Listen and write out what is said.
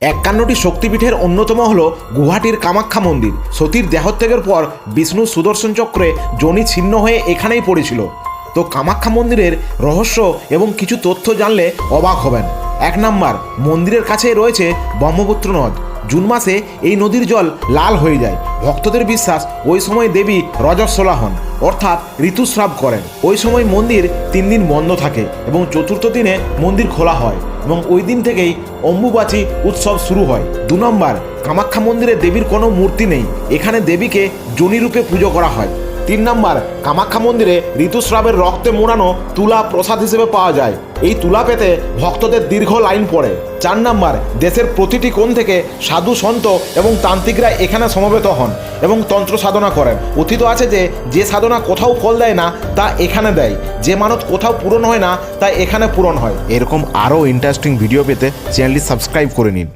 একান্নটি শক্তিপীঠের অন্যতম হল গুহাটির কামাখ্যা মন্দির। সতীর দেহত্যাগের পর বিষ্ণু সুদর্শন চক্রে জনি ছিন্ন হয়ে এখানেই পড়েছিল। তো কামাখ্যা মন্দিরের রহস্য এবং কিছু তথ্য জানলে অবাক হবেন। এক নাম্বার, মন্দিরের কাছে রয়েছে ব্রহ্মপুত্র নদ। জুন মাসে এই নদীর জল লাল হয়ে যায়। ভক্তদের বিশ্বাস ওই সময় দেবী রজস্বলা হন, অর্থাৎ ঋতুস্রাব করেন। ওই সময় মন্দির তিন দিন বন্ধ থাকে এবং চতুর্থ দিনে মন্দির খোলা হয় এবং ওই দিন থেকেই অম্বুবাচী উৎসব শুরু হয়। দু নম্বর, কামাখ্যা মন্দিরে দেবীর কোনো মূর্তি নেই। এখানে দেবীকে জনিরূপে পুজো করা হয়। তিন নম্বর, কামাখ্যা মন্দিরে ঋতুস্রাবের রক্তে মোড়ানো তুলা প্রসাদ হিসেবে পাওয়া যায়। এই তুলা পেতে ভক্তদের দীর্ঘ লাইন পড়ে। চার নম্বর, দেশের প্রতিটি কোণ থেকে সাধু সন্ত এবং তান্ত্রিকরা এখানে সমবেত হন এবং তন্ত্র সাধনা করেন। কথিত আছে যে যে সাধনা কোথাও ফল দেয় না, তা এখানে দেয়। যে মানত কোথাও পূরণ হয় না, তা এখানে পূরণ হয়। এরকম আরও ইন্টারেস্টিং ভিডিও পেতে চ্যানেলটি সাবস্ক্রাইব করে নিন।